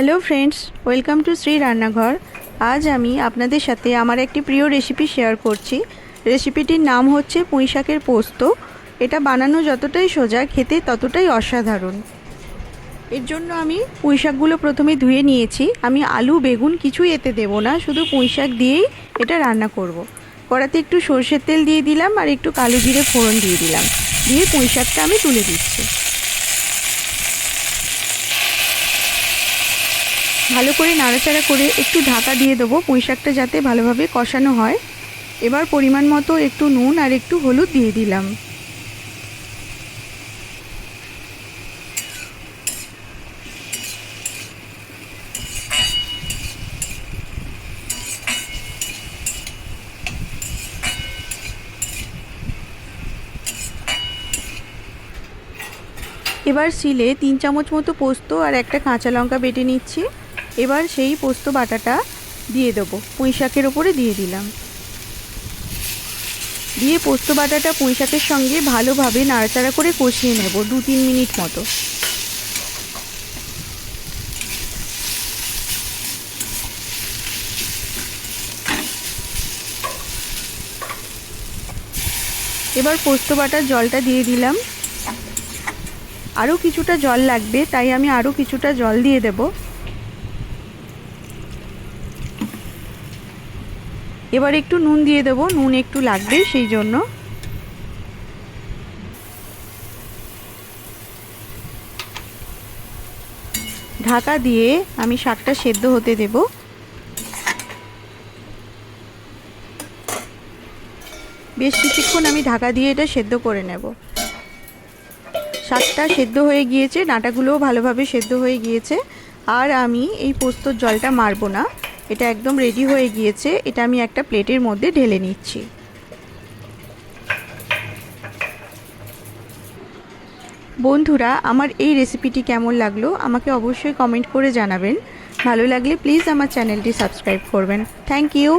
Hello friends welcome to Shri Rannaghar আজ আমি আপনাদের সাথে আমার একটি প্রিয় রেসিপি শেয়ার করছি। রেসিপিটির নাম হচ্ছে পুঁই শাকের পোস্ত। এটা বানানো যতটাই সোজা, খেতে ততটাই অসাধারণ। এর জন্য আমি পুঁই শাকগুলো প্রথমে ধুয়ে নিয়েছি। আমি আলু, বেগুন কিছুই এতে দেবো না, শুধু পুঁই শাক দিয়েই এটা রান্না করব। কড়াতে একটু সর্ষের তেল দিয়ে দিলাম আর একটু কালো জিরে ফোড়ন দিয়ে দিলাম। দিয়ে পুঁই শাকটা আমি তুলে দিচ্ছি। ভালো করে নাড়াচাড়া করে একটু ঢাকা দিয়ে দেবো পুঁই শাকটা যাতে ভালোভাবে কষানো হয়। এবার পরিমাণ মতো একটু নুন আর একটু হলুদ দিয়ে দিলাম। এবার শিলে তিন চামচ মতো পোস্ত আর একটা কাঁচা লঙ্কা বেটে নিচ্ছি। এবার সেই পোস্ত বাটাটা দিয়ে দেবো। পুঁই শাকের ওপরে দিয়ে দিলাম। দিয়ে পোস্ত বাটাটা পুঁই শাকের সঙ্গে ভালোভাবে নাড়াচাড়া করে কষিয়ে নেব দু তিন মিনিট মতো। এবার পোস্ত বাটার জলটা দিয়ে দিলাম। আরও কিছুটা জল লাগবে, তাই আমি আরও কিছুটা জল দিয়ে দেব। এবার একটু নুন দিয়ে দেবো, নুন একটু লাগবে সেই জন্য। ঢাকা দিয়ে আমি শাকটা সেদ্ধ হতে দেব। বেশ কিছুক্ষণ আমি ঢাকা দিয়ে এটা সেদ্ধ করে নেব। শাকটা সেদ্ধ হয়ে গিয়েছে, ডাঁটাগুলোও ভালোভাবে সেদ্ধ হয়ে গিয়েছে। আর আমি এই পোস্তর জলটা মারবো না। এটা একদম রেডি হয়ে গিয়েছে। এটা আমি একটা প্লেটের মধ্যে ঢেলে নিচ্ছি। বন্ধুরা, আমার এই রেসিপিটি কেমন লাগল আমাকে অবশ্যই কমেন্ট করে জানাবেন। ভালো লাগলে প্লিজ আমার চ্যানেলটি সাবস্ক্রাইব করবেন। Thank you